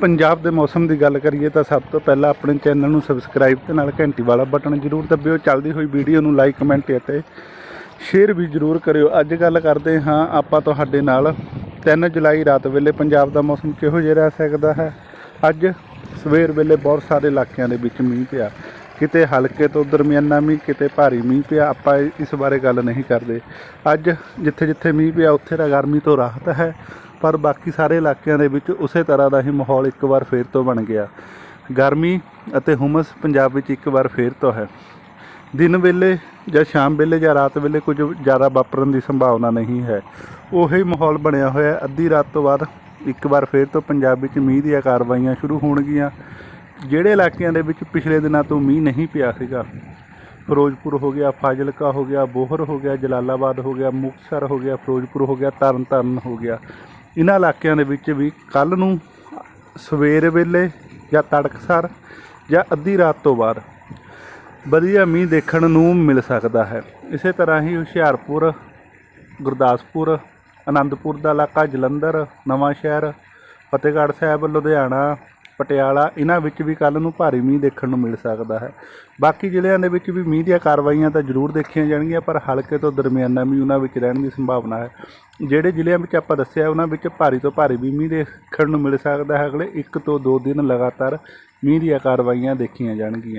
ਪੰਜਾਬ ਦੇ ਮੌਸਮ ਦੀ ਗੱਲ ਕਰੀਏ ਤਾਂ ਸਭ ਤੋਂ ਪਹਿਲਾਂ ਆਪਣੇ ਚੈਨਲ ਨੂੰ ਸਬਸਕ੍ਰਾਈਬ ਤੇ ਨਾਲ ਘੰਟੀ ਵਾਲਾ ਬਟਨ ਜ਼ਰੂਰ ਦਬਿਓ। ਚੱਲਦੀ ਹੋਈ ਵੀਡੀਓ ਨੂੰ ਲਾਈਕ, ਕਮੈਂਟ ਅਤੇ ਸ਼ੇਅਰ ਵੀ ਜ਼ਰੂਰ ਕਰਿਓ। ਅੱਜ ਗੱਲ ਕਰਦੇ ਹਾਂ ਆਪਾਂ ਤੁਹਾਡੇ ਨਾਲ। 3 ਜੁਲਾਈ ਰਾਤ ਵੇਲੇ ਪੰਜਾਬ ਦਾ ਮੌਸਮ ਕਿਹੋ ਜਿਹਾ ਰਹਿ ਸਕਦਾ ਹੈ? ਅੱਜ ਸਵੇਰ ਵੇਲੇ ਬਹੁਤ ਸਾਰੇ ਇਲਾਕਿਆਂ ਦੇ ਵਿੱਚ ਮੀਂਹ ਪਿਆ। ਕਿਤੇ ਹਲਕੇ ਤੋਂ ਦਰਮਿਆਨਾ ਮੀਂਹ, ਕਿਤੇ ਭਾਰੀ ਮੀਂਹ ਪਿਆ। ਆਪਾਂ ਇਸ ਬਾਰੇ ਗੱਲ ਨਹੀਂ ਕਰਦੇ। ਅੱਜ ਜਿੱਥੇ ਜਿੱਥੇ ਮੀਂਹ ਪਿਆ, ਉੱਥੇ ਦਾ ਗਰਮੀ ਤੋਂ ਰਾਹਤ ਹੈ। ਪਰ ਬਾਕੀ ਸਾਰੇ ਇਲਾਕਿਆਂ ਦੇ ਵਿੱਚ ਉਸੇ ਤਰ੍ਹਾਂ ਦਾ ਹੀ ਮਾਹੌਲ ਇੱਕ ਵਾਰ ਫੇਰ ਤੋਂ ਬਣ ਗਿਆ। ਗਰਮੀ ਅਤੇ ਹੁਮਸ ਪੰਜਾਬ ਵਿੱਚ ਇੱਕ ਵਾਰ ਫੇਰ ਤੋਂ ਹੈ। ਦਿਨ ਵੇਲੇ ਜਾਂ ਸ਼ਾਮ ਵੇਲੇ ਜਾਂ ਰਾਤ ਵੇਲੇ ਕੁਝ ਜ਼ਿਆਦਾ ਵਾਪਰਨ ਦੀ ਸੰਭਾਵਨਾ ਨਹੀਂ ਹੈ। ਉਹੀ ਮਾਹੌਲ ਬਣਿਆ ਹੋਇਆ ਅੱਧੀ ਰਾਤ ਤੋਂ ਬਾਅਦ ਇੱਕ ਵਾਰ ਫੇਰ ਤੋਂ ਪੰਜਾਬ ਵਿੱਚ ਮੀਂਹ ਦੀਆਂ ਕਾਰਵਾਈਆਂ ਸ਼ੁਰੂ ਹੋਣਗੀਆਂ। ਜਿਹੜੇ ਇਲਾਕਿਆਂ ਦੇ ਵਿੱਚ ਪਿਛਲੇ ਦਿਨਾਂ ਤੋਂ ਮੀਂਹ ਨਹੀਂ ਪਿਆ ਸੀਗਾ। ਫਿਰੋਜ਼ਪੁਰ ਹੋ ਗਿਆ, ਫਾਜ਼ਿਲਕਾ ਹੋ ਗਿਆ, ਬੋਹਰ ਹੋ ਗਿਆ, ਜਲਾਲਾਬਾਦ ਹੋ ਗਿਆ, ਮੁਕਤਸਰ ਹੋ ਗਿਆ, ਫਿਰੋਜ਼ਪੁਰ ਹੋ ਗਿਆ, ਤਰਨਤਾਰਨ ਹੋ ਗਿਆ। ਇਹਨਾਂ ਇਲਾਕਿਆਂ ਦੇ ਵਿੱਚ ਵੀ ਕੱਲ ਨੂੰ ਸਵੇਰ ਵੇਲੇ ਜਾਂ ਤੜਕਸਾਰ ਜਾਂ ਅੱਧੀ ਰਾਤ ਤੋਂ ਬਾਅਦ ਵਧੀਆ ਮੀਂਹ ਦੇਖਣ ਨੂੰ ਮਿਲ ਸਕਦਾ ਹੈ। ਇਸੇ ਤਰ੍ਹਾਂ ਹੀ ਹੁਸ਼ਿਆਰਪੁਰ, ਗੁਰਦਾਸਪੁਰ, ਅਨੰਦਪੁਰ ਦਾ ਇਲਾਕਾ, ਜਲੰਧਰ ਨਵਾਂ ਸ਼ਹਿਰ ਫਤਿਹਗੜ੍ਹ ਸਾਹਿਬ, ਲੁਧਿਆਣਾ ਪਟਿਆਲਾ, ਇਹਨਾਂ ਵਿੱਚ ਵੀ ਕੱਲ ਨੂੰ ਭਾਰੀ ਮੀਂਹ ਦੇਖਣ ਨੂੰ ਮਿਲ ਸਕਦਾ ਹੈ। ਬਾਕੀ ਜ਼ਿਲ੍ਹਿਆਂ ਦੇ ਵਿੱਚ ਵੀ ਮੀਂਹ ਦੀਆਂ ਕਾਰਵਾਈਆਂ ਤਾਂ ਜ਼ਰੂਰ ਦੇਖੀਆਂ ਜਾਣਗੀਆਂ, ਪਰ ਹਲਕੇ ਤੋਂ ਦਰਮਿਆਨਾ ਮੀਂਹ ਉਹਨਾਂ ਵਿੱਚ ਰਹਿਣ ਦੀ ਸੰਭਾਵਨਾ ਹੈ। ਜਿਹੜੇ ਜ਼ਿਲ੍ਹਿਆਂ ਵਿੱਚ ਆਪਾਂ ਦੱਸਿਆ, ਉਹਨਾਂ ਵਿੱਚ ਭਾਰੀ ਤੋਂ ਭਾਰੀ ਵੀ ਮੀਂਹ ਦੇਖਣ ਨੂੰ ਮਿਲ ਸਕਦਾ ਹੈ। ਅਗਲੇ 1 ਤੋਂ 2 ਦਿਨ ਲਗਾਤਾਰ ਮੀਂਹ ਦੀਆਂ ਕਾਰਵਾਈਆਂ ਦੇਖੀਆਂ ਜਾਣਗੀਆਂ।